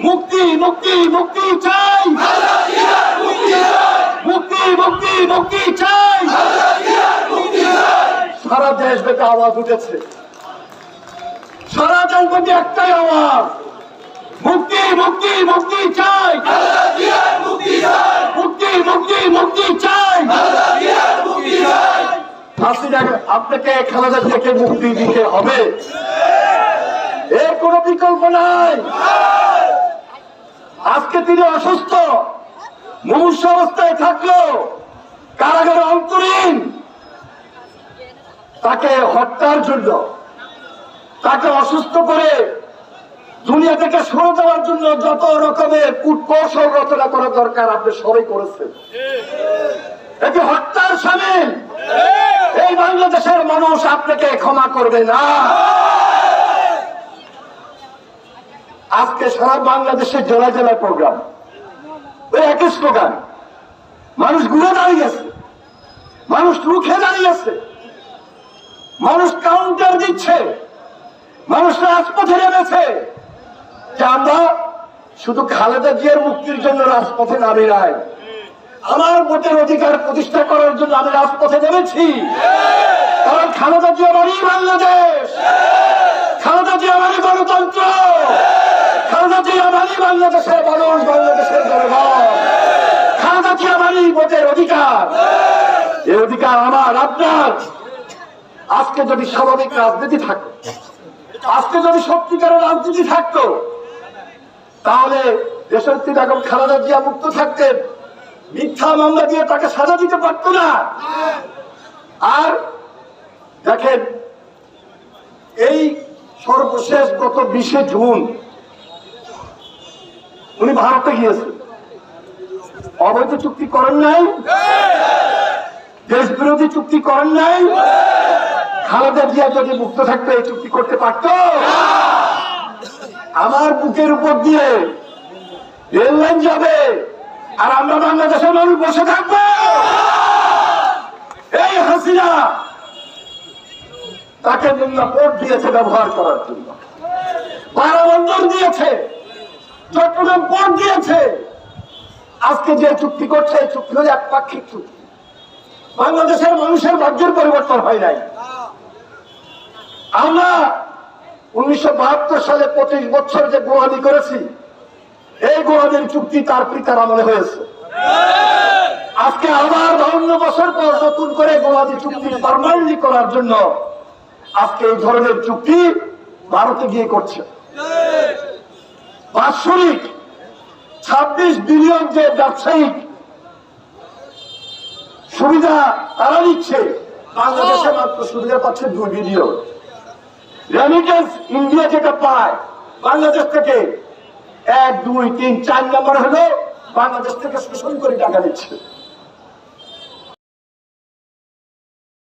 মুক্তি মুক্তি মুক্তি চাই। মুক্তি মুক্তি মুক্তি চাই। সারা দেশ থেকে আওয়াজ উঠেছে। সারা জনপদে একটাই আওয়াজ। মুক্তি মুক্তি মুক্তি চাই। মুক্তি মুক্তি মুক্তি চাই। আপনাকে খালেদা থেকে মুক্তি দিতে হবে। এর কোনো বিকল্প নাই। আজকে তিনি অসুস্থ। মুমূর্ষ অবস্থায় থাকল। কারাগারে অন্তরীণ। তাকে হত্যার জন্য, তাকে অসুস্থ করে দুনিয়া থেকে সরে দেওয়ার জন্য যত রকমের কূটকৌশল রচনা করা দরকার আপনি সবাই করেছেন। এটি হত্যার সামিল এই বাংলাদেশের মানুষ আপনাকে ক্ষমা করবে না। আজকে সারা বাংলাদেশে জেলা জেলা প্রোগ্রাম। ওই একই স্লোগান। মানুষ ঘুরে দাঁড়িয়ে আছে। মানুষ রুখে দাঁড়িয়ে আছে। মানুষ কাউন্টার দিচ্ছে। মানুষ রাজপথে নেমেছে। যে আমরা শুধু খালেদা জিয়ার মুক্তির জন্য রাজপথে নামি নাই। আমার ভোটের অধিকার প্রতিষ্ঠা করার জন্য আমি রাজপথে নেমেছি। কারণ খালেদা জিয়া মানেই বাংলাদেশ। খালেদা জিয়া মানে গণতন্ত্র। বাংলাদেশের মানুষ, বাংলাদেশের জনগণ। ভোটের অধিকার। এই অধিকার আমার, আপনার। আজকে যদি স্বাভাবিক রাজনীতি আজকে যদি সত্যিকারের রাজনীতি তাহলে দেশত্রী বেগম খালেদা জিয়া মুক্ত থাকতেন। মিথ্যা মামলা দিয়ে তাকে সাজা দিতে পারতো না। আর দেখেন, এই সর্বশেষ গত বিশে জুন উনি ভারতে গিয়েছেন। অবৈধ চুক্তি করেন নাই। দেশ বিরোধী চুক্তি করেন নাই। খালেদা জিয়া যদি মুক্ত থাকতো, এই চুক্তি করতে পারত। আমার বুকের উপর দিয়ে রেল লাইন যাবে আর আমরা বাংলাদেশের মানুষ বসে থাকব। এই হাসিনা তাকে মোল্লা পোর্ট দিয়েছে ব্যবহার করার জন্য। বারাবন্দর দিয়েছে। চট্টগ্রাম পোর্ট দিয়েছে আজকে যে চুক্তি করছে, এই চুক্তি হলো একপাক্ষিক চুক্তি। বাংলাদেশের মানুষের ভাগ্যের পরিবর্তন হয় নাই। আমরা উনিশশো সালে পঁচিশ বছর যে গোহাদি করেছি, এই গোহাদির চুক্তি তার পিতার আমলে হয়েছে। আজকে আবার বাউন্ন বছর পর নতুন করে গোহাদি চুক্তি পারমানেন্টলি করার জন্য আজকে এই ধরনের চুক্তি ভারতে গিয়ে করছে। বাৎসরিক ছাব্বিশ বিলিয়ন যে ব্যবসায়িক সুবিধা তারা নিচ্ছে বাংলাদেশে মাত্র সুবিধা পাচ্ছে দুই বিলিয়ন। রেমিটেন্স ইন্ডিয়া যেটা পায় বাংলাদেশ থেকে এক দুই তিন চার নম্বর হলো বাংলাদেশ থেকে শোষণ করে টাকা দিচ্ছে